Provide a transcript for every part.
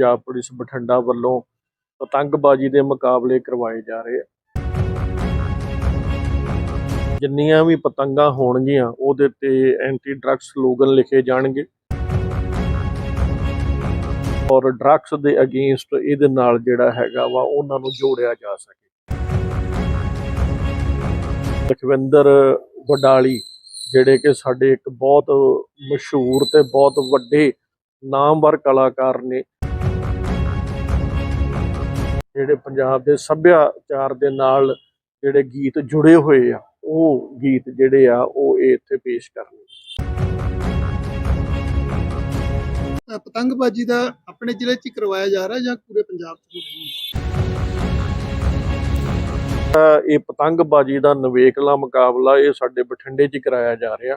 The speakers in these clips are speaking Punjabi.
ਪੰਜਾਬ ਪੁਲਿਸ ਬਠਿੰਡਾ ਵੱਲੋਂ ਪਤੰਗਬਾਜ਼ੀ ਦੇ ਮੁਕਾਬਲੇ ਕਰਵਾਏ ਜਾ ਰਹੇ ਆ। ਜਿੰਨੀਆਂ ਵੀ ਪਤੰਗਾਂ ਹੋਣਗੀਆਂ, ਉਹਦੇ ਤੇ ਐਂਟੀ ਡਰੱਗ ਸਲੋਗਨ ਲਿਖੇ ਜਾਣਗੇ। ਔਰ ਡਰੱਗਸ ਦੇ ਅਗੇਂਸਟ ਇਹਦੇ ਨਾਲ ਜਿਹੜਾ ਹੈਗਾ ਵਾ, ਉਹਨਾਂ ਨੂੰ ਜੋੜਿਆ ਜਾ ਸਕੇ। ਲਖਵਿੰਦਰ ਵਡਾਲੀ, ਜਿਹੜੇ ਕਿ ਸਾਡੇ ਇੱਕ ਬਹੁਤ ਮਸ਼ਹੂਰ ਤੇ ਬਹੁਤ ਵੱਡੇ ਨਾਮਵਰ ਕਲਾਕਾਰ ਨੇ ਜਿਹੜੇ ਪੰਜਾਬ ਦੇ ਸੱਭਿਆਚਾਰ ਦੇ ਨਾਲ ਜਿਹੜੇ ਗੀਤ ਜੁੜੇ ਹੋਏ ਆ ਉਹ ਗੀਤ ਜਿਹੜੇ ਆ ਉਹ ਇਹ ਇੱਥੇ ਪੇਸ਼ ਕਰਨੇ ਪਤੰਗਬਾਜ਼ੀ ਦਾ ਆਪਣੇ ਜ਼ਿਲ੍ਹੇ 'ਚ ਕਰਵਾਇਆ ਜਾ ਰਿਹਾ ਜਾਂ ਪੂਰੇ ਪੰਜਾਬ 'ਚ ਹੋ ਰਹੀ? ਹੈ ਇਹ ਪਤੰਗਬਾਜ਼ੀ ਦਾ ਨਵੇਕਲਾ ਮੁਕਾਬਲਾ ਇਹ ਸਾਡੇ ਬਠਿੰਡੇ 'ਚ ਕਰਾਇਆ ਜਾ ਰਿਹਾ।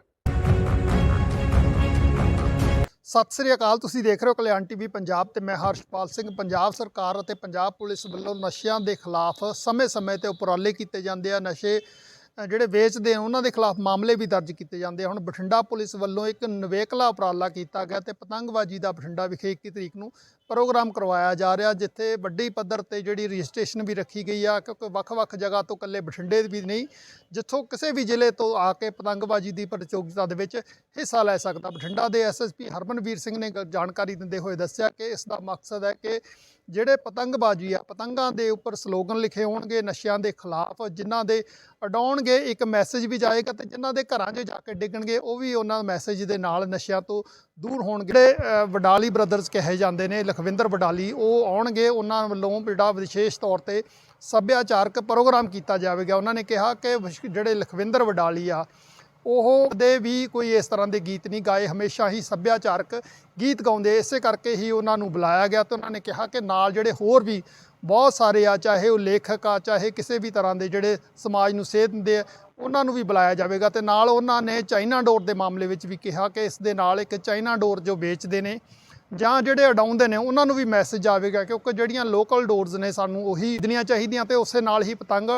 ਸਤਿ ਸ੍ਰੀ ਅਕਾਲ, ਤੁਸੀਂ ਦੇਖ ਰਹੇ ਹੋ ਕਲਿਆਣ ਟੀਵੀ ਪੰਜਾਬ ਤੇ ਮੈਂ ਹਰਸ਼ਪਾਲ ਸਿੰਘ। ਪੰਜਾਬ ਸਰਕਾਰ ਅਤੇ ਪੰਜਾਬ ਪੁਲਿਸ ਵੱਲੋਂ ਨਸ਼ਿਆਂ ਦੇ ਖਿਲਾਫ ਸਮੇਂ-ਸਮੇਂ ਤੇ ਉਪਰਾਲੇ ਕੀਤੇ ਜਾਂਦੇ ਆ। ਨਸ਼ੇ ਜਿਹੜੇ ਵੇਚਦੇ ਆ, ਉਹਨਾਂ ਦੇ ਖਿਲਾਫ ਮਾਮਲੇ ਵੀ ਦਰਜ ਕੀਤੇ ਜਾਂਦੇ ਆ। ਹੁਣ ਬਠਿੰਡਾ ਪੁਲਿਸ ਵੱਲੋਂ ਇੱਕ ਨਵੇਕਲਾ ਉਪਰਾਲਾ ਕੀਤਾ ਗਿਆ ਤੇ ਪਤੰਗਬਾਜ਼ੀ ਦਾ ਬਠਿੰਡਾ ਵਿਖੇ 21 ਤਰੀਕ ਨੂੰ ਪ੍ਰੋਗਰਾਮ ਕਰਵਾਇਆ ਜਾ ਰਿਹਾ, ਜਿੱਥੇ ਵੱਡੀ ਪੱਧਰ ਤੇ ਜਿਹੜੀ ਰਜਿਸਟ੍ਰੇਸ਼ਨ ਵੀ ਰੱਖੀ ਗਈ ਆ, ਕਿਉਂਕਿ ਵੱਖ-ਵੱਖ ਜਗ੍ਹਾ ਤੋਂ ਇਕੱਲੇ ਬਠਿੰਡੇ ਵੀ ਨਹੀਂ, ਜਿੱਥੋਂ ਕਿਸੇ ਵੀ ਜ਼ਿਲ੍ਹੇ ਤੋਂ ਆ ਕੇ ਪਤੰਗਬਾਜ਼ੀ ਦੀ ਪ੍ਰਤੀਯੋਗਤਾ ਦੇ ਵਿੱਚ ਹਿੱਸਾ ਲੈ ਸਕਦਾ। ਬਠਿੰਡਾ ਦੇ ਐਸਐਸਪੀ ਹਰਮਨਵੀਰ ਸਿੰਘ ਨੇ ਗ- ਜਾਣਕਾਰੀ ਦਿੰਦੇ ਹੋਏ ਦੱਸਿਆ ਕਿ ਇਸ ਦਾ ਮਕਸਦ ਹੈ ਕਿ ਜਿਹੜੇ ਪਤੰਗਬਾਜ਼ੀ ਆ, ਪਤੰਗਾਂ ਦੇ ਉੱਪਰ ਸਲੋਗਨ ਲਿਖੇ ਹੋਣਗੇ ਨਸ਼ਿਆਂ ਦੇ ਖਿਲਾਫ, ਜਿਨ੍ਹਾਂ ਦੇ ਅਡਾਉਣਗੇ ਇੱਕ ਮੈਸੇਜ ਵੀ ਜਾਏਗਾ ਤੇ ਜਿਨ੍ਹਾਂ ਦੇ ਘਰਾਂ 'ਚ ਜਾ ਕੇ ਡਿੱਗਣਗੇ, ਉਹ ਵੀ ਉਹਨਾਂ ਮੈਸੇਜ ਦੇ ਨਾਲ ਨਸ਼ਿਆਂ ਤੋਂ ਦੂਰ ਹੋਣਗੇ। ਜਿਹੜੇ ਵਡਾਲੀ ਬ੍ਰਦਰਸ ਕਹੇ ਜਾਂਦੇ ਨੇ, ਲਖਵਿੰਦਰ ਵਡਾਲੀ, ਉਹ ਆਉਣਗੇ, ਉਹਨਾਂ ਵੱਲੋਂ ਜਿਹੜਾ ਵਿਸ਼ੇਸ਼ ਤੌਰ ਤੇ ਸੱਭਿਆਚਾਰਕ ਪ੍ਰੋਗਰਾਮ ਕੀਤਾ ਜਾਵੇਗਾ। ਉਹਨਾਂ ਨੇ ਕਿਹਾ ਕਿ ਵਿਸ਼- ਜਿਹੜੇ ਲਖਵਿੰਦਰ ਵਡਾਲੀ ਆ ਉਹ ਦੇ ਵੀ ਕੋਈ ਇਸ ਤਰ੍ਹਾਂ ਦੇ ਗੀਤ ਨਹੀਂ ਗਾਏ, ਹਮੇਸ਼ਾ ਹੀ ਸੱਭਿਆਚਾਰਕ ਗੀਤ ਗਾਉਂਦੇ। ਇਸੇ ਕਰਕੇ ਹੀ ਉਹਨਾਂ ਨੂੰ ਬੁਲਾਇਆ ਗਿਆ ਤੇ ਉਹਨਾਂ ਨੇ ਕਿਹਾ ਕਿ ਨਾਲ ਜਿਹੜੇ ਹੋਰ ਵੀ ਬਹੁਤ ਸਾਰੇ ਆ, ਚਾਹੇ ਉਹ ਲੇਖਕ ਆ, ਚਾਹੇ ਕਿਸੇ ਵੀ ਤਰ੍ਹਾਂ ਦੇ ਜਿਹੜੇ ਸਮਾਜ ਨੂੰ ਸੇਧ ਦਿੰਦੇ ਆ, ਉਹਨਾਂ ਨੂੰ ਵੀ ਬੁਲਾਇਆ ਜਾਵੇਗਾ ਤੇ ਨਾਲ ਉਹਨਾਂ ਨੇ ਚਾਈਨਾ ਡੋਰ ਦੇ ਮਾਮਲੇ ਵਿੱਚ ਵੀ ਕਿਹਾ ਕਿ ਇਸ ਦੇ ਨਾਲ ਇੱਕ ਚਾਈਨਾ ਡੋਰ ਜੋ ਵੇਚਦੇ ਨੇ ਜਾਂ ਜਿਹੜੇ ਅਡਾਉਂਦੇ ਨੇ, ਉਹਨਾਂ ਨੂੰ ਵੀ ਮੈਸੇਜ ਆਵੇਗਾ ਕਿਉਂਕਿ ਜਿਹੜੀਆਂ ਲੋਕਲ ਡੋਰਸ ਨੇ ਸਾਨੂੰ ਉਹੀ ਦੇਣੀਆਂ ਚਾਹੀਦੀਆਂ ਤੇ ਉਸੇ ਨਾਲ ਹੀ ਪਤੰਗ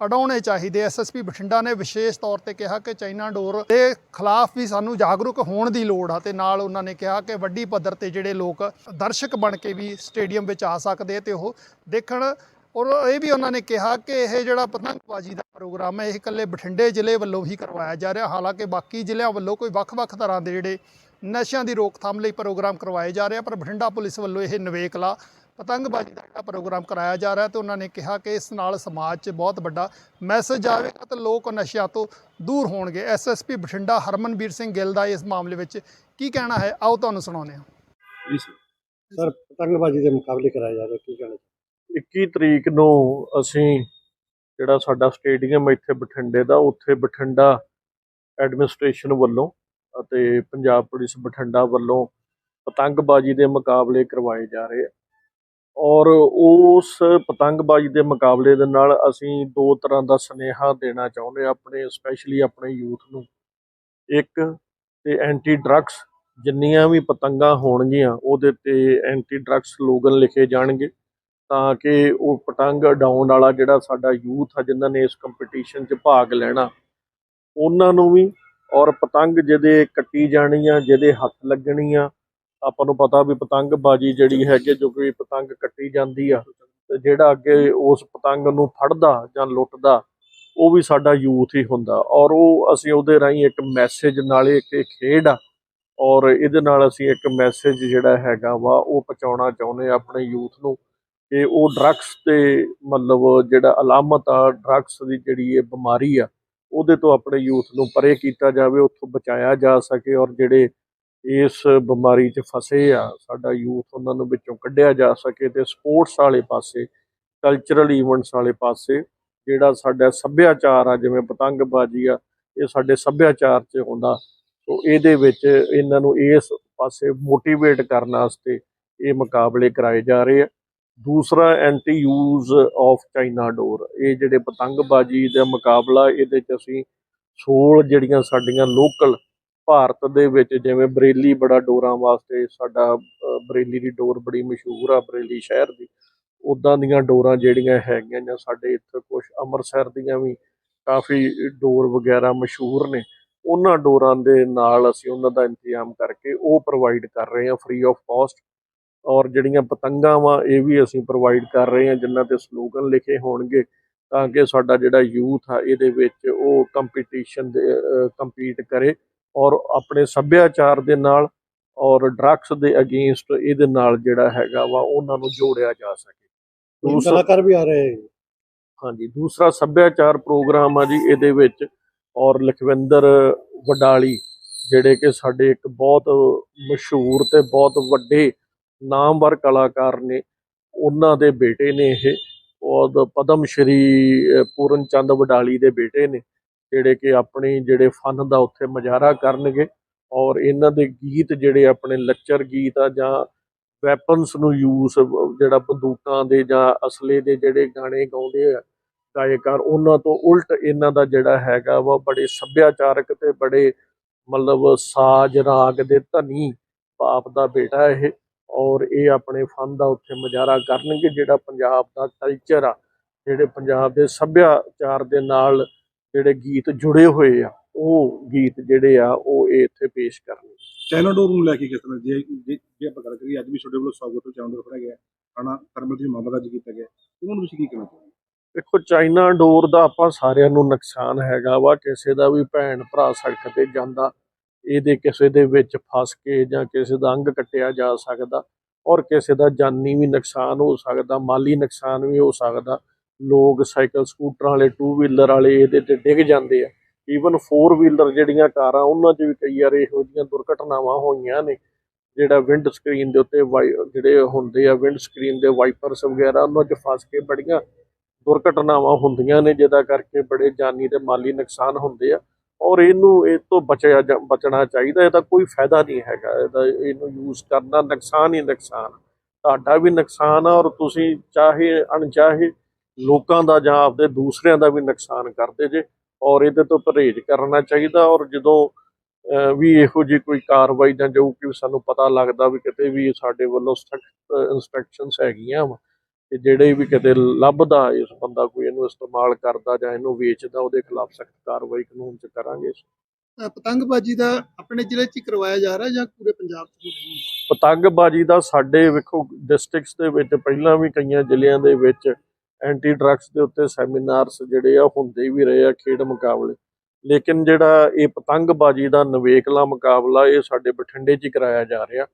ਅਡਾਉਣੇ ਚਾਹੀਦੇ। ਐਸਐਸਪੀ ਬਠਿੰਡਾ ਨੇ ਵਿਸ਼ੇਸ਼ ਤੌਰ ਤੇ ਕਿਹਾ ਕਿ ਚਾਈਨਾ ਡੋਰ ਦੇ ਖਿਲਾਫ ਵੀ ਸਾਨੂੰ ਜਾਗਰੂਕ ਹੋਣ ਦੀ ਲੋੜ ਆ ਤੇ ਨਾਲ ਉਹਨਾਂ ਨੇ ਕਿਹਾ ਕਿ ਵੱਡੀ ਪੱਧਰ ਤੇ ਜਿਹੜੇ ਲੋਕ ਦਰਸ਼ਕ ਬਣ ਕੇ ਵੀ ਸਟੇਡੀਅਮ ਵਿੱਚ ਆ ਸਕਦੇ ਆ ਤੇ ਉਹ ਦੇਖਣ। ਔਰ ਇਹ ਵੀ ਉਹਨਾਂ ਨੇ ਕਿਹਾ ਕਿ ਇਹ ਜਿਹੜਾ ਪਤੰਗਬਾਜ਼ੀ ਦਾ ਪ੍ਰੋਗਰਾਮ ਹੈ, ਇਹ ਇਕੱਲੇ ਬਠਿੰਡੇ ਜ਼ਿਲ੍ਹੇ ਵੱਲੋਂ ਹੀ ਕਰਵਾਇਆ ਜਾ ਰਿਹਾ। ਹਾਲਾਂਕਿ ਬਾਕੀ ਜ਼ਿਲ੍ਹਿਆਂ ਵੱਲੋਂ ਕੋਈ ਵੱਖ-ਵੱਖ ਤਰ੍ਹਾਂ ਦੇ ਜਿਹੜੇ ਨਸ਼ਿਆਂ ਦੀ ਰੋਕਥਾਮ ਲਈ ਪ੍ਰੋਗਰਾਮ ਕਰਵਾਏ ਜਾ ਰਹੇ ਆ, ਪਰ ਬਠਿੰਡਾ ਪੁਲਿਸ ਵੱਲੋਂ ਇਹ ਨਵੇਕਲਾ ਪਤੰਗਬਾਜ਼ੀ ਦਾ ਜਿਹੜਾ ਪ੍ਰੋਗਰਾਮ ਕਰਾਇਆ ਜਾ ਰਿਹਾ ਤੇ ਉਹਨਾਂ ਨੇ ਕਿਹਾ ਕਿ ਇਸ ਨਾਲ ਸਮਾਜ 'ਚ ਬਹੁਤ ਵੱਡਾ ਮੈਸੇਜ ਆਵੇਗਾ ਤੇ ਲੋਕ ਨਸ਼ਿਆਂ ਤੋਂ ਦੂਰ ਹੋਣਗੇ। ਐਸਐਸਪੀ ਬਠਿੰਡਾ ਹਰਮਨਵੀਰ ਸਿੰਘ ਗਿੱਲ ਦਾ ਇਸ ਮਾਮਲੇ ਵਿੱਚ ਕੀ ਕਹਿਣਾ ਹੈ? ਆਓ ਤੁਹਾਨੂੰ ਸੁਣਾਉਂਦੇ ਹਾਂ। ਸਰ ਪਤੰਗਬਾਜ਼ੀ ਦੇ ਮੁਕਾਬਲੇ ਕਰਾਇਆ ਜਾ ਰਿਹਾ ਕੀ ਕਹਿਣਾ 21 ਤਰੀਕ ਨੂੰ ਅਸੀਂ ਜਿਹੜਾ ਸਾਡਾ ਸਟੇਡੀਅਮ ਇੱਥੇ ਬਠਿੰਡੇ ਦਾ ਉੱਥੇ ਬਠਿੰਡਾ ਐਡਮਿਨਿਸਟ੍ਰੇਸ਼ਨ ਵੱਲੋਂ ਅਤੇ ਪੰਜਾਬ ਪੁਲਿਸ ਬਠਿੰਡਾ ਵੱਲੋਂ ਪਤੰਗਬਾਜ਼ੀ ਦੇ ਮੁਕਾਬਲੇ ਕਰਵਾਏ ਜਾ ਰਹੇ ਆ। ਔਰ ਉਸ ਪਤੰਗਬਾਜ਼ੀ ਦੇ ਮੁਕਾਬਲੇ ਦੇ ਨਾਲ ਅਸੀਂ ਦੋ ਤਰ੍ਹਾਂ ਦਾ ਸੁਨੇਹਾ ਦੇਣਾ ਚਾਹੁੰਦੇ ਹਾਂ ਆਪਣੇ ਸਪੈਸ਼ਲੀ ਆਪਣੇ ਯੂਥ ਨੂੰ। ਇੱਕ ਤੇ ਐਂਟੀ ਡਰੱਗਸ ਜਿੰਨੀਆਂ ਵੀ ਪਤੰਗਾਂ ਹੋਣਗੀਆਂ, ਉਹਦੇ ਤੇ ਐਂਟੀ ਡਰੱਗਸ ਸਲੋਗਨ ਲਿਖੇ ਜਾਣਗੇ ਤਾਂ ਕਿ ਉਹ ਪਤੰਗ ਉਡਾਉਣ ਵਾਲਾ ਜਿਹੜਾ ਸਾਡਾ ਯੂਥ ਆ, ਜਿਨ੍ਹਾਂ ਨੇ ਇਸ ਕੰਪੀਟੀਸ਼ਨ 'ਚ ਭਾਗ ਲੈਣਾ, ਉਹਨਾਂ ਨੂੰ ਵੀ ਔਰ ਪਤੰਗ ਜਿਹਦੇ ਕੱਟੀ ਜਾਣੀ ਆ, ਜਿਹਦੇ ਹੱਥ ਲੱਗਣੀ ਆ ਆਪਾਂ ਨੂੰ ਪਤਾ ਵੀ ਪਤੰਗਬਾਜ਼ੀ ਜਿਹੜੀ ਹੈਗੀ ਜੋ ਕਿ ਪਤੰਗ ਕੱਟੀ ਜਾਂਦੀ ਆ, ਤੇ ਜਿਹੜਾ ਅੱਗੇ ਉਸ ਪਤੰਗ ਨੂੰ ਫੜਦਾ ਜਾਂ ਲੁੱਟਦਾ, ਉਹ ਵੀ ਸਾਡਾ ਯੂਥ ਹੀ ਹੁੰਦਾ। ਔਰ ਉਹ ਅਸੀਂ ਉਹਦੇ ਰਾਹੀਂ ਇੱਕ ਮੈਸੇਜ ਨਾਲੇ ਇੱਕ ਖੇਡ ਆ, ਔਰ ਇਹਦੇ ਨਾਲ ਅਸੀਂ ਇੱਕ ਮੈਸੇਜ ਜਿਹੜਾ ਹੈਗਾ ਵਾ, ਉਹ ਪਹੁੰਚਾਉਣਾ ਚਾਹੁੰਦੇ ਆ ਆਪਣੇ ਯੂਥ ਨੂੰ ਕਿ ਉਹ ਡਰੱਗਸ ਤੇ ਮਤਲਬ ਜਿਹੜਾ ਅਲਾਮਤ ਆ, ਡਰੱਗਸ ਦੀ ਜਿਹੜੀ ਇਹ ਬਿਮਾਰੀ ਆ, ਉਹਦੇ ਤੋਂ ਆਪਣੇ ਯੂਥ ਨੂੰ ਪਰੇ ਕੀਤਾ ਜਾਵੇ, ਉੱਥੋਂ ਬਚਾਇਆ ਜਾ ਸਕੇ ਔਰ ਜਿਹੜੇ ਇਸ ਬਿਮਾਰੀ 'ਚ ਫਸੇ ਆ, ਸਾਡਾ ਯੂਥ ਉਹਨਾਂ ਨੂੰ ਵਿੱਚੋਂ ਕੱਢਿਆ ਜਾ ਸਕੇ ਤੇ ਸਪੋਰਟਸ ਵਾਲੇ ਪਾਸੇ ਕਲਚਰਲ ਇਵੈਂਟਸ ਵਾਲੇ ਪਾਸੇ, ਜਿਹੜਾ ਸਾਡਾ ਸੱਭਿਆਚਾਰ ਆ, ਜਿਵੇਂ ਪਤੰਗਬਾਜ਼ੀ ਆ, ਇਹ ਸਾਡੇ ਸੱਭਿਆਚਾਰ 'ਚ ਹੁੰਦਾ ਸੋ ਇਹਦੇ ਵਿੱਚ ਇਹਨਾਂ ਨੂੰ ਇਸ ਪਾਸੇ ਮੋਟੀਵੇਟ ਕਰਨ ਵਾਸਤੇ ਇਹ ਮੁਕਾਬਲੇ ਕਰਾਏ ਜਾ ਰਹੇ ਆ। ਦੂਸਰਾ ਐਂਟੀ ਯੂਜ਼ ਆਫ ਚਾਈਨਾ ਡੋਰ ਇਹ ਜਿਹੜੇ ਪਤੰਗਬਾਜ਼ੀ ਦਾ ਮੁਕਾਬਲਾ, ਇਹਦੇ ਚ ਅਸੀਂ ਸੋਲ ਜਿਹੜੀਆਂ ਸਾਡੀਆਂ ਲੋਕਲ ਭਾਰਤ ਦੇ ਵਿੱਚ ਜਿਵੇਂ ਬਰੇਲੀ ਬੜਾ ਡੋਰਾਂ ਵਾਸਤੇ ਸਾਡਾ ਬਰੇਲੀ ਦੀ ਡੋਰ ਬੜੀ ਮਸ਼ਹੂਰ ਆ ਬਰੇਲੀ ਸ਼ਹਿਰ ਦੀ। ਉਦਾਂ ਦੀਆਂ ਡੋਰਾਂ ਜਿਹੜੀਆਂ ਹੈਗੀਆਂ ਜਾਂ ਸਾਡੇ ਇੱਥੇ ਕੁਝ ਅੰਮ੍ਰਿਤਸਰ ਦੀਆਂ ਵੀ ਕਾਫੀ ਡੋਰ ਵਗੈਰਾ ਮਸ਼ਹੂਰ ਨੇ, ਉਹਨਾਂ ਡੋਰਾਂ ਦੇ ਨਾਲ ਅਸੀਂ ਉਹਨਾਂ ਦਾ ਇੰਤਜ਼ਾਮ ਕਰਕੇ ਉਹ ਪ੍ਰੋਵਾਈਡ ਕਰ ਰਹੇ ਹਾਂ ਫ੍ਰੀ ਆਫ ਕਾਸਟ ਔਰ ਜਿਹੜੀਆਂ ਪਤੰਗਾਂ ਵਾ ਇਹ ਵੀ ਅਸੀਂ ਪ੍ਰੋਵਾਈਡ ਕਰ ਰਹੇ ਹਾਂ, ਜਿਨ੍ਹਾਂ ਤੇ ਸਲੋਗਨ ਲਿਖੇ ਹੋਣਗੇ ਤਾਂ ਕਿ ਸਾਡਾ ਜਿਹੜਾ ਯੂਥ ਆ ਇਹਦੇ ਵਿੱਚ ਉਹ ਕੰਪੀਟੀਸ਼ਨ ਦੇ ਕੰਪੀਟ ਕਰੇ। ਔਰ ਆਪਣੇ ਸੱਭਿਆਚਾਰ ਦੇ ਨਾਲ ਔਰ ਡਰੱਗਸ ਦੇ ਅਗੇਂਸਟ ਇਹਦੇ ਨਾਲ ਜਿਹੜਾ ਹੈਗਾ ਵਾ ਉਹਨਾਂ ਨੂੰ ਜੋੜਿਆ ਜਾ ਸਕੇ। ਦੂਸਰਾ ਕਲਾਕਾਰ ਵੀ ਆ ਰਹੇ ਹਾਂਜੀ ਦੂਸਰਾ ਸੱਭਿਆਚਾਰ ਪ੍ਰੋਗਰਾਮ ਆ ਜੀ ਇਹਦੇ ਵਿੱਚ ਔਰ ਲਖਵਿੰਦਰ ਵਡਾਲੀ ਜਿਹੜੇ ਕਿ ਸਾਡੇ ਇੱਕ ਬਹੁਤ ਮਸ਼ਹੂਰ ਤੇ ਬਹੁਤ ਵੱਡੇ ਨਾਮਵਰ ਕਲਾਕਾਰ ਨੇ ਉਹਨਾਂ ਦੇ ਬੇਟੇ ਨੇ ਇਹ। ਔਰ ਪਦਮ ਸ਼੍ਰੀ ਪੂਰਨ ਚੰਦ ਵਡਾਲੀ ਦੇ ਬੇਟੇ ਨੇ। ਜਿਹੜੇ ਕਿ ਆਪਣੀ ਜਿਹੜੇ ਫਨ ਦਾ ਉੱਥੇ ਮੁਜ਼ਾਹਰਾ ਕਰਨਗੇ ਔਰ ਇਹਨਾਂ ਦੇ ਗੀਤ ਜਿਹੜੇ ਆਪਣੇ ਲੱਚਰ ਗੀਤ ਆ ਜਾਂ ਵੈਪਨਸ ਨੂੰ ਯੂਸ ਜਿਹੜਾ ਬੰਦੂਕਾਂ ਦੇ ਜਾਂ ਅਸਲੇ ਦੇ ਜਿਹੜੇ ਗਾਣੇ ਗਾਉਂਦੇ ਆ, ਗਾਇਕਾਰ, ਉਹਨਾਂ ਤੋਂ ਉਲਟ ਇਹਨਾਂ ਦਾ ਜਿਹੜਾ ਹੈਗਾ ਵਾ ਬੜੇ ਸੱਭਿਆਚਾਰਕ ਤੇ ਬੜੇ ਮਤਲਬ ਸਾਜ ਰਾਗ ਦੇ ਧਨੀ ਬਾਪ ਦਾ ਬੇਟਾ ਇਹ ਔਰ ਇਹ ਆਪਣੇ ਫਨ ਦਾ ਉੱਥੇ ਮੁਜ਼ਾਹਰਾ ਕਰਨਗੇ ਜਿਹੜਾ ਪੰਜਾਬ ਦਾ ਕਲਚਰ ਆ, ਜਿਹੜੇ ਪੰਜਾਬ ਦੇ ਸੱਭਿਆਚਾਰ ਦੇ ਨਾਲ ਜਿਹੜੇ ਗੀਤ ਜੁੜੇ ਹੋਏ ਆ ਉਹ ਗੀਤ ਜਿਹੜੇ ਆ ਉਹ ਇਹ ਇੱਥੇ ਪੇਸ਼ ਕਰਨਗੇ। ਚਾਈਨਾ ਡੋਰ ਨੂੰ ਲੈ ਕੇ ਕਿਸ ਤਰ੍ਹਾਂ ਜੇ ਜੇ ਆਪਾਂ ਗੱਲ ਕਰੀਏ ਅੱਜ ਵੀ ਤੁਹਾਡੇ ਵੱਲੋਂ ਸਵਾਗਤ ਚਾਈਨਾ ਡੋਰ ਫੜਿਆ ਗਿਆ। ਖਾਣਾ ਥਰਮਲ ਦੀ ਮਾਮਲਾ ਦਰਜ ਕੀਤਾ ਗਿਆ। ਉਹਨਾਂ ਨੂੰ ਤੁਸੀਂ ਕੀ ਕਹਿਣਾ ਚਾਹੁੰਦੇ ਦੇਖੋ ਚਾਈਨਾ ਡੋਰ ਦਾ ਆਪਾਂ ਸਾਰਿਆਂ ਨੂੰ ਨੁਕਸਾਨ ਹੈਗਾ ਵਾ ਕਿਸੇ ਦਾ ਵੀ ਭੈਣ ਭਰਾ ਸੜਕ ਤੇ ਜਾਂਦਾ ਇਹਦੇ ਕਿਸੇ ਦੇ ਵਿੱਚ ਫਸ ਕੇ ਜਾਂ ਕਿਸੇ ਦਾ ਅੰਗ ਕੱਟਿਆ ਜਾ ਸਕਦਾ ਔਰ ਕਿਸੇ ਦਾ ਜਾਨੀ ਵੀ ਨੁਕਸਾਨ ਹੋ ਸਕਦਾ ਮਾਲੀ ਨੁਕਸਾਨ ਵੀ ਹੋ ਸਕਦਾ ਲੋਕ ਸਾਈਕਲ ਸਕੂਟਰਾਂ ਵਾਲੇ ਟੂ ਵੀਲਰ ਵਾਲੇ ਇਹਦੇ ਤੇ ਡਿੱਗ ਜਾਂਦੇ ਆ। ਈਵਨ 4 ਵੀਲਰ ਜਿਹੜੀਆਂ ਕਾਰਾਂ, ਉਹਨਾਂ 'ਚ ਵੀ ਕਈ ਵਾਰ ਇਹੋ ਜਿਹੀਆਂ ਦੁਰਘਟਨਾਵਾਂ ਹੋਈਆਂ ਨੇ। ਜਿਹੜਾ ਵਿੰਡ ਸਕਰੀਨ ਦੇ ਉੱਤੇ ਵਾਈ- ਜਿਹੜੇ ਹੁੰਦੇ ਆ ਵਿੰਡ ਸਕਰੀਨ ਦੇ ਵਾਈਪਰਸ ਵਗੈਰਾ, ਉਹਨਾਂ 'ਚ ਫਸ ਕੇ ਬੜੀਆਂ ਦੁਰਘਟਨਾਵਾਂ ਹੁੰਦੀਆਂ ਨੇ, ਜਿਹਦਾ ਕਰਕੇ ਬੜੇ ਜਾਨੀ ਤੇ ਮਾਲੀ ਨੁਕਸਾਨ ਹੁੰਦੇ ਆ। ਔਰ ਇਹਨੂੰ ਇਹ ਤੋਂ ਬਚਿਆ ਜਾ- ਬਚਣਾ ਚਾਹੀਦਾ, ਇਹਦਾ ਕੋਈ ਫਾਇਦਾ ਨਹੀਂ ਹੈਗਾ। ਇਹਦਾ ਇਹਨੂੰ ਯੂਜ਼ ਕਰਨਾ ਨੁਕਸਾਨ ਹੀ ਨੁਕਸਾਨ ਤੁਹਾਡਾ ਵੀ ਨੁਕਸਾਨ ਆ ਔਰ ਤੁਸੀਂ ਚਾਹੇ ਅਣਚਾਹੇ ਲੋਕਾਂ ਦਾ ਜਾਂ ਆਪਦੇ ਦੂਸਰਿਆਂ ਦਾ ਵੀ ਨੁਕਸਾਨ ਕਰਦੇ ਜੇ ਔਰ ਇਹਦੇ ਤੋਂ ਪਰਹੇਜ਼ ਕਰਨਾ ਚਾਹੀਦਾ ਔਰ ਜਦੋਂ ਵੀ ਇਹੋ ਜਿਹੀ ਕੋਈ ਕਾਰਵਾਈ ਜਾਂ ਜੋ ਕਿ ਸਾਨੂੰ ਪਤਾ ਲੱਗਦਾ ਵੀ ਕਿਤੇ ਵੀ ਸਾਡੇ ਵੱਲੋਂ ਸਖਤ ਇਨਸਟਰਕਸ਼ਨਸ ਹੈਗੀਆਂ ਵਾ ਕਿ ਜਿਹੜੇ ਵੀ ਕਿਤੇ ਲੱਭਦਾ ਇਸ ਬੰਦਾ ਕੋਈ ਇਹਨੂੰ ਇਸਤੇਮਾਲ ਕਰਦਾ ਜਾਂ ਇਹਨੂੰ ਵੇਚਦਾ ਉਹਦੇ ਖਿਲਾਫ ਸਖਤ ਕਾਰਵਾਈ ਕਾਨੂੰਨ 'ਚ ਕਰਾਂਗੇ ਪਤੰਗਬਾਜ਼ੀ ਦਾ ਆਪਣੇ ਜ਼ਿਲ੍ਹੇ 'ਚ ਕਰਵਾਇਆ ਜਾ ਰਿਹਾ ਜਾਂ ਪੂਰੇ ਪੰਜਾਬ 'ਚ ਪਤੰਗਬਾਜ਼ੀ ਦਾ ਸਾਡੇ ਵੇਖੋ ਡਿਸਟ੍ਰਿਕਟਸ ਦੇ ਵਿੱਚ ਪਹਿਲਾਂ ਵੀ ਕਈਆਂ ਜ਼ਿਲ੍ਹਿਆਂ ਦੇ ਵਿੱਚ ਐਂਟੀ ਡਰੱਗਸ ਦੇ ਉੱਤੇ ਸੈਮੀਨਾਰਸ ਜਿਹੜੇ ਆ, ਹੁੰਦੇ ਵੀ ਰਹੇ ਆ ਖੇਡ ਮੁਕਾਬਲੇ। ਲੇਕਿਨ ਜਿਹੜਾ ਇਹ ਪਤੰਗਬਾਜ਼ੀ ਦਾ ਨਵੇਕਲਾ ਮੁਕਾਬਲਾ, ਇਹ ਸਾਡੇ ਬਠਿੰਡੇ 'ਚ ਹੀ ਕਰਾਇਆ ਜਾ ਰਿਹਾ।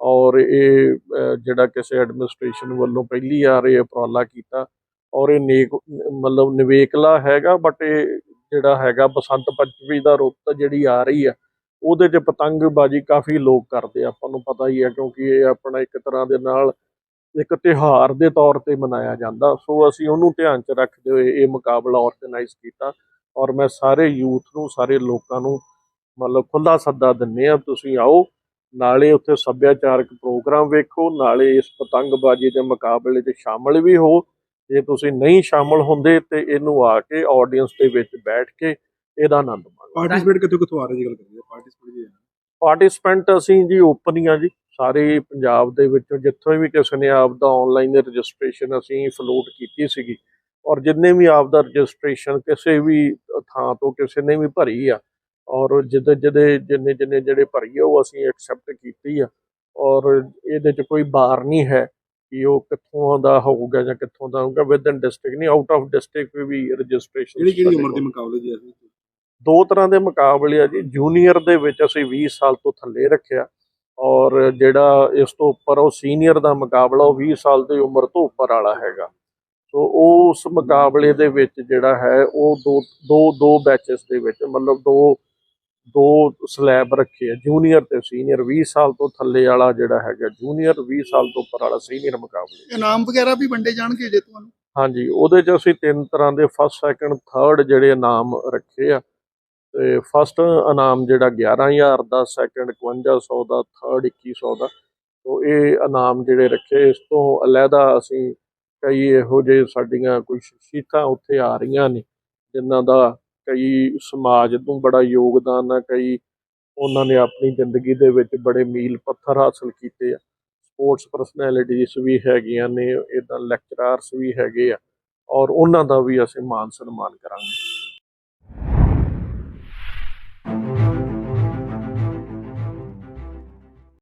ਔਰ ਇਹ ਜਿਹੜਾ ਕਿਸੇ ਐਡਮਿਨਿਸਟ੍ਰੇਸ਼ਨ ਵੱਲੋਂ ਪਹਿਲੀ ਵਾਰ ਇਹ ਉਪਰਾਲਾ ਕੀਤਾ, ਔਰ ਇਹ ਨੇਕ, ਮਤਲਬ ਨਵੇਕਲਾ ਹੈਗਾ, ਬਟ ਇਹ ਜਿਹੜਾ ਹੈਗਾ ਬਸੰਤ ਪੰਚਮੀ ਦਾ ਰੁੱਤ ਜਿਹੜੀ ਆ ਰਹੀ ਆ, ਉਹਦੇ 'ਚ ਪਤੰਗਬਾਜ਼ੀ ਕਾਫੀ ਲੋਕ ਕਰਦੇ ਆ। ਆਪਾਂ ਨੂੰ ਪਤਾ ਹੀ ਹੈ ਕਿਉਂਕਿ ਇਹ ਆਪਣਾ ਇੱਕ ਤਰ੍ਹਾਂ ਦੇ ਨਾਲ ਇੱਕ ਤਿਉਹਾਰ ਦੇ ਤੌਰ ਤੇ ਮਨਾਇਆ ਜਾਂਦਾ। ਸੋ ਅਸੀਂ ਉਹਨੂੰ ਧਿਆਨ 'ਚ ਰੱਖਦੇ ਹੋਏ ਇਹ ਮੁਕਾਬਲਾ ਆਰਗੇਨਾਈਜ਼ ਕੀਤਾ ਔਰ ਮੈਂ ਸਾਰੇ ਯੂਥ ਨੂੰ ਸਾਰੇ ਲੋਕਾਂ ਨੂੰ ਮਤਲਬ ਖੁੱਲਾ ਸੱਦਾ ਦਿੰਨੇ ਆ ਤੁਸੀਂ ਆਓ ਨਾਲੇ ਉੱਥੇ ਸੱਭਿਆਚਾਰਕ ਪ੍ਰੋਗਰਾਮ ਵੇਖੋ ਨਾਲੇ ਇਸ ਪਤੰਗਬਾਜ਼ੀ ਦੇ ਮੁਕਾਬਲੇ 'ਚ ਸ਼ਾਮਲ ਵੀ ਹੋ। ਜੇ ਤੁਸੀਂ ਨਹੀਂ ਸ਼ਾਮਲ ਹੁੰਦੇ ਤੇ ਇਹਨੂੰ ਆ ਕੇ ਆਡੀਅנס ਦੇ ਵਿੱਚ ਬੈਠ ਕੇ ਇਹਦਾ ਆਨੰਦ ਮਾਣੋ। ਪਾਰਟਿਸਿਪੇਟ ਕਿੱਥੋਂ ਕਿੱਥੋਂ ਆ ਰਹੇ ਜੀ ਗੱਲ ਕਰੀਏ ਪਾਰਟਿਸਿਪੇਟ ਜੀ ਪਾਰਟਿਸਪੈਂਟ ਅਸੀਂ ਜੀ ਓਪਨ ਹੀ ਆ ਜੀ। ਸਾਰੇ ਪੰਜਾਬ ਦੇ ਵਿੱਚੋਂ ਜਿੱਥੋਂ ਵੀ ਕਿਸੇ ਨੇ ਆਪ ਦਾ ਆਨਲਾਈਨ ਰਜਿਸਟ੍ਰੇਸ਼ਨ ਅਸੀਂ ਫਲੋਟ ਕੀਤੀ ਸੀਗੀ ਔਰ ਜਿੰਨੇ ਵੀ ਆਪ ਦਾ ਰਜਿਸਟ੍ਰੇਸ਼ਨ ਕਿਸੇ ਵੀ ਥਾਂ ਤੋਂ ਕਿਸੇ ਨੇ ਵੀ ਭਰੀ ਆ ਔਰ ਜਿਹਦੇ ਜਿਹਦੇ ਜਿੰਨੇ ਜਿੰਨੇ ਜਿਹੜੇ ਭਰੀ ਆ ਉਹ ਅਸੀਂ ਐਕਸੈਪਟ ਕੀਤੀ ਆ ਔਰ ਇਹਦੇ 'ਚ ਕੋਈ ਬਾਰ ਨਹੀਂ ਹੈ ਕਿ ਉਹ ਕਿੱਥੋਂ ਦਾ ਹੋਊਗਾ ਜਾਂ ਕਿੱਥੋਂ ਦਾ ਹੋਊਗਾ ਵਿਦਨ ਡਿਸਟ੍ਰਿਕਟ ਨਹੀਂ ਆਊਟ ਆਫ ਡਿਸਟ੍ਰਿਕਟ ਵੀ ਰਜਿਸਟ੍ਰੇਸ਼ਨ ਕਿਹੜੀ ਕਿਹੜੀ ਉਮਰ ਦੇ ਮੁਕਾਬਲੇ ਜੀ ਅਸੀਂ? ਦੋ ਤਰ੍ਹਾਂ ਦੇ ਮੁਕਾਬਲੇ ਆ ਜੀ ਜੂਨੀਅਰ ਦੇ ਵਿੱਚ ਅਸੀਂ 20 ਸਾਲ ਤੋਂ ਥੱਲੇ ਰੱਖਿਆ ਔਰ ਜਿਹੜਾ ਇਸ ਤੋਂ ਉੱਪਰ ਉਹ ਸੀਨੀਅਰ ਦਾ ਮੁਕਾਬਲਾ ਉਹ 20 ਸਾਲ ਦੀ ਉਮਰ ਤੋਂ ਉੱਪਰ ਵਾਲਾ ਹੈਗਾ। ਸੋ ਉਸ ਮੁਕਾਬਲੇ ਦੇ ਵਿੱਚ ਜਿਹੜਾ ਹੈ ਉਹ ਦੋ ਦੋ ਦੋ ਬੈਚਸ ਦੇ ਵਿੱਚ ਮਤਲਬ ਦੋ ਦੋ ਸਲੈਬ ਰੱਖੇ ਆ ਜੂਨੀਅਰ ਤੇ ਸੀਨੀਅਰ 20 ਸਾਲ ਤੋਂ ਥੱਲੇ ਵਾਲਾ ਜਿਹੜਾ ਹੈਗਾ ਜੂਨੀਅਰ 20 ਸਾਲ ਤੋਂ ਉੱਪਰ ਵਾਲਾ ਸੀਨੀਅਰ ਮੁਕਾਬਲੇ ਇਨਾਮ ਵਗੈਰਾ ਵੀ ਵੰਡੇ ਜਾਣਗੇ ਜੇਤੂਆਂ ਨੂੰ ਹਾਂਜੀ ਉਹਦੇ 'ਚ ਅਸੀਂ ਤਿੰਨ ਤਰ੍ਹਾਂ ਦੇ ਫਸਟ ਸੈਕੰਡ ਥਰਡ ਜਿਹੜੇ ਇਨਾਮ ਰੱਖੇ ਆ। ਤੇ ਫਸਟ ਇਨਾਮ ਜਿਹੜਾ 11000 ਦਾ ਸੈਕੰਡ 5100 ਦਾ ਥਰਡ 2100 ਦਾ, ਤੋਂ ਇਹ ਇਨਾਮ ਜਿਹੜੇ ਰੱਖੇ, ਇਸ ਤੋਂ ਅਲੱਗਾ ਅਸੀਂ ਕਈ ਇਹੋ ਜਿਹੇ ਸਾਡੀਆਂ ਕੁਝ ਸ਼ਖਸੀਅਤਾਂ ਉੱਥੇ ਆ ਰਹੀਆਂ ਨੇ, ਜਿਨ੍ਹਾਂ ਦਾ ਕਈ ਸਮਾਜ ਨੂੰ ਬੜਾ ਯੋਗਦਾਨ ਆ, ਕਈ ਉਹਨਾਂ ਨੇ ਆਪਣੀ ਜ਼ਿੰਦਗੀ ਦੇ ਵਿੱਚ ਬੜੇ ਮੀਲ ਪੱਥਰ ਹਾਸਲ ਕੀਤੇ ਆ। ਸਪੋਰਟਸ ਪਰਸਨੈਲਿਟੀਜ਼ ਵੀ ਹੈਗੀਆਂ ਨੇ ਇਦਾਂ ਲੈਕਚਰਰਸ ਵੀ ਹੈਗੇ ਆ, ਔਰ ਉਹਨਾਂ ਦਾ ਵੀ ਅਸੀਂ ਮਾਨ ਸਨਮਾਨ ਕਰਾਂਗੇ।